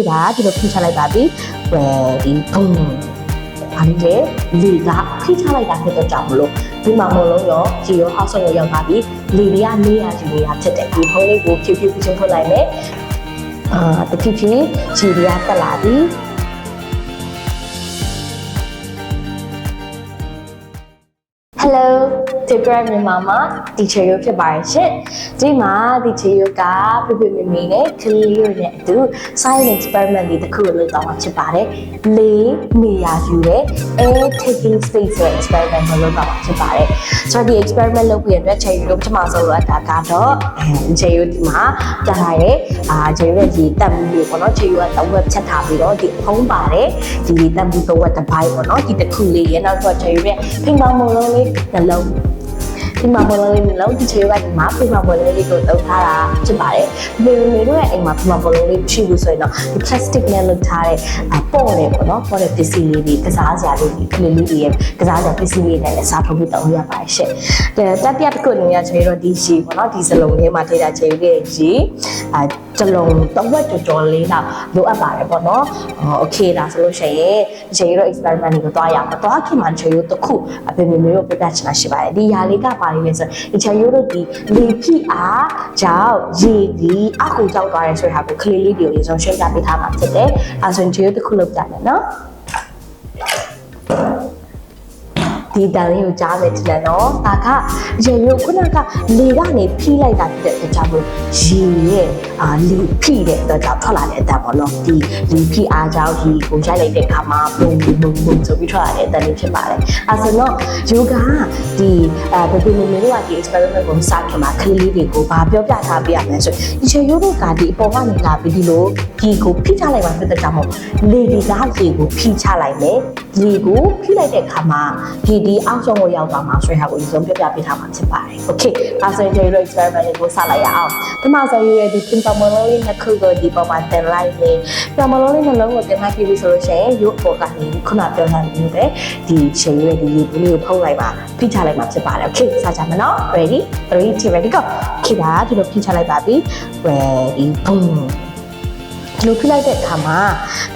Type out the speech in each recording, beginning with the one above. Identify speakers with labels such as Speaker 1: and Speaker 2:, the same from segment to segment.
Speaker 1: ခေတာဒီလိုဖိချလိုက်ပါပြီ ready boom ဘာလို့လဲလေကဖိချလိုက်တာဖြစ်တော့ကြောင့်မလို့ဒီမှာမလုံးရောဂျီရောဟောက်ဆုံးကိုရောက်ပါပြီလေတွေကနေရယူနေတာဖြစ်တယ်ဒီဖုန်းလေးကိုဖြည်းဖြည်းဖြည်းဖွင့်လိုက်မယ်အာတဖြည်းဖြည်းဂျီတွေကတက်လာပြီ Hello ဒီ program မြန်မာမှာ teacher ရုပ်ဖြစ်ပါတယ်ရှင်ဒီမှာ teacher ရုပ်ကပြပြမေမေနဲ့ကလေးရုပ်နဲ့အတူ science experiment တွေတစ်ခုကိုလုပ်တော့မှာဖြစ်ပါတယ်လေးနေရာယူတဲ့ air taking space ဆိုတဲ့ experiment ကိုလုပ်တော့မှာဖြစ်ပါတယ်ဆိုတော့ဒီ experiment လုပ်ပြီးရတဲ့ cherry ရုပ်ပထမဆုံးလိုအပ်တာကတော့ cherry ရုပ်ဒီမှာပြထားတဲ့အာ cherry ရဲ့ဒီတက်မှုလေးပေါ့နော် cherry ကတဝက်ဖြတ်ထားပြီးတော့ဒီဖုံးပါတယ်ဒီတက်မှုတဝက်တစ်ပိုင်းပေါ့နော်ဒီတစ်ခုလေးရဲ့နောက်တော့ cherry ရဲ့ဖိမမုံလုံးလေးနှလုံး ဒီမှာပေါ်လုံးလေးမျိုးလုံးဒီချေကဒီမှာပြမပေါ်လုံးလေးကိုတုံးထားတာဖြစ်ပါတယ်။ဒီလိုမျိုးတို့ရဲ့အိမ်မှာပြမပေါ်လုံးလေးရှိဘူးဆိုရင်တော့ဒီ plastic နဲ့လုပ်ထားတဲ့ပေါ့တယ်ပေါ့နော်။ပေါ့တဲ့ပစ္စည်းလေးတွေကစားစရာလေးဒီကလေးလေးတွေရဲ့ကစားစရာပစ္စည်းလေးနဲ့လည်းစားထုတ်ပြီးတောင်းရပါတယ်ရှင့်။ဒါတတိယတစ်ခုအနေနဲ့ချေတော့ဒီရှီပေါ့နော်ဒီစလုံးလေးမှာထည့်တာချေရဲ့ရှီအဲ တလုံးတော့ဝက်ကြော်ကြော်လေးတော့လိုအပ်ပါတယ်ပေါ့နော်။โอเคဒါဆိုလို့ရှိရင်ချေရော experiment ကိုတွားရအောင်။တွားခင်မှာချေရောတစ်ခုအဖေမေမေတို့ပြပြချင်တာရှိပါတယ်။ဒီຢာလေးကပါလိမ့်မယ်ဆိုဒီချေရိုးတို့ဒီလေဖိအားကြောင့်ရေကြီးအကူကြောက်သွားရဲဆိုတဲ့ဟာကိုကလေးလေးတွေကိုရေဆုံးရှင်းပြပေးထားမှာဖြစ်တယ်။အဲဆိုရင်ချေရိုးတစ်ခုလောက်ကြမယ်နော်။ ဒီတန်လေးကိုကြားမယ်ထင်တယ်နော်။ဒါကရေရိုးခုနကလေကနေဖိလိုက်တာဖြစ်တဲ့အတွက်ကြောင့်မို့ရေရဲ့အာလေဖိတဲ့အတွက်ကြောင့်ထွက်လာတဲ့အတန်ပေါ့နော်။ဒီလေဖိအားကြောင့်ဒီကိုရိုက်လိုက်တဲ့အခါမှာပုံပုံပုံပုံဆိုပြီးထွက်လာတဲ့အတန်လေးဖြစ်ပါတယ်။အဲဆိုတော့ယောဂဒီအဲဘယ်လိုမျိုးတို့ကဒီ experiment ကိုစခင်မှာကလေးလေးတွေကိုဘာပြောပြထားပေးရမလဲဆိုဒီရေရိုးတို့ကဒီအပေါ်ကနေလာပြီးဒီလိုဒီကိုဖိချလိုက်မှဖြစ်တဲ့ကြောင့်မို့လေဒီကရေကိုဖိချလိုက်မယ်။လေကိုဖိလိုက်တဲ့အခါမှာဒီဒီအောက်ဆုံးကိုရောက်သွားမှာဆိုတဲ့ဟာကိုဒီဆုံးပြပြပေးထားမှာဖြစ်ပါတယ်။ Okay အဲဆိုရင်ကျွန်တော်တို့ experiment လေးကိုစလိုက်ရအောင်။ဒီမှာဆိုရင်ဒီ pimple model လေးနှစ်ခုကိုဒီပေါ်မှာတင်လိုက်နေ။ pimple model လေးနှလုံးကိုတင်လိုက်ပြီဆိုလို့ရှိရင်ရုပ်ပေါ်ကနေခုနပြောထားတဲ့မျိုးပဲဒီချိန်ရွယ်ဒီရေဘူးလေးကိုဖုံးလိုက်ပါဖိချလိုက်မှာဖြစ်ပါတယ်။ Okay စကြမယ်နော်။ Ready 3 2 ready go ။ခေတာဒီလိုဖိချလိုက်ပါပြီ။ Ready boom ဒီလိုဖိလိုက်တဲ့အခါမှာ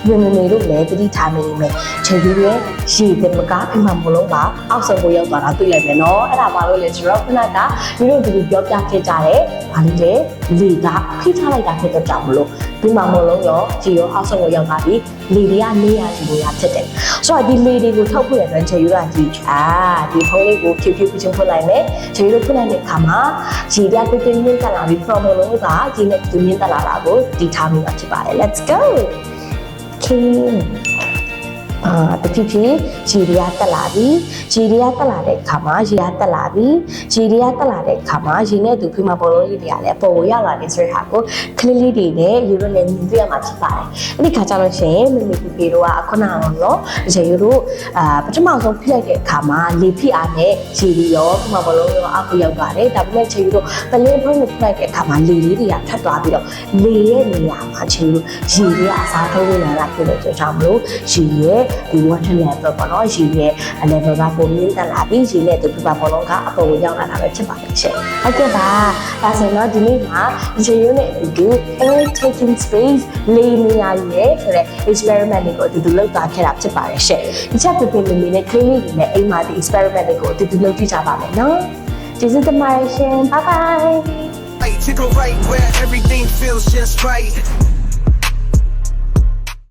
Speaker 1: ဒီလိုမျိုးတို့လည်းတတိထားနေမယ်ခြေကြီးရဲ့ရေတမကားအိမ်မှာမလုံးပါအောက်ဆုံးကိုရောက်သွားတာတွေ့လိုက်မယ်နော်အဲ့ဒါမှလို့လေကျွန်တော်ခုနကဒီလိုဒီလိုပြောပြခဲ့ကြတယ်ဘာလို့လဲလေကဖိထားလိုက်တာဖြစ်တော့ကြောင့်မလို့ ဒီမှာမလုံးရောခြေရောအောက်ဆုံးကိုရောက်သွားပြီလေတွေကနေရစီလို့ရဖြစ်တယ်ဆိုတော့ဒီလေတွေကိုထုတ်ဖို့ရတဲ့ခြေယူကဒီအာဒီဖုန်းလေးကိုဖြည်းဖြည်းချင်းဖွင့်လိုက်မယ်ခြေယူဖွင့်လိုက်တဲ့အခါမှာရေတွေကပြင်းပြင်းတက်လာပြီး from လုံးကဒီနဲ့ဒီမြင့်တက်လာတာကိုဒီထားမိမှာဖြစ်ပါတယ် let's go king အာ တဖြည်းဖြည်းရေတွေကတက်လာပြီရေတွေကတက်လာတဲ့အခါမှာရေကတက်လာပြီရေတွေကတက်လာတဲ့အခါမှာရေနဲ့သူဖိမဘောလုံးလေးတွေကလည်းပေါ်ရောက်လာတဲ့ဆိုတဲ့ဟာကိုကလေးလေးတွေနဲ့ယူရိုနဲ့မြင်တွေ့ရမှာဖြစ်ပါတယ်အဲ့ဒီခါကျတော့ရှင်မမေပီပီတို့ကခုနကတော့နော်ရေယူတို့အာပထမဆုံးဖိလိုက်တဲ့အခါမှာလေဖိအားနဲ့ရေတွေရောဖိမဘောလုံးရောအောက်ကိုရောက်သွားတယ်ဒါပေမဲ့ရေယူတို့ပလင်းဖုံးကိုဖိလိုက်တဲ့အခါမှာလေလေးတွေကထပ်သွားပြီးတော့လေရဲ့နေရာမှာရေယူရေတွေကအစားထိုးနေလာဖြစ်တဲ့အတွက်ကြောင့်မလို့ရေရဲ့ဒီ water level ပေါ့နော်ရေရဲ့ level ကပုံမြင့်တက်လာပြီးရေနဲ့ဒီပြပါဘောလုံးကအပေါ်ကိုရောက်လာတာပဲဖြစ်ပါတယ်ရှင်ဟုတ်ကဲ့ပါဒါဆိုတော့ဒီနေ့မှာရေရုံးနဲ့အတူ air taking space လေနေရာရဲ့ဆိုတဲ့ experiment လေးကိုအတူတူလုပ်သွားခဲ့တာဖြစ်ပါတယ်ရှင်ဒီချက်ပြပြလေးလေးနဲ့ clean လေးနဲ့အိမ်မှာဒီ experiment လေးကိုအတူတူလုပ်ကြည့်ကြပါမယ်နော်ကျေးဇူးတင်ပါတယ်ရှင် bye bye
Speaker 2: Right, to go right where everything feels just right.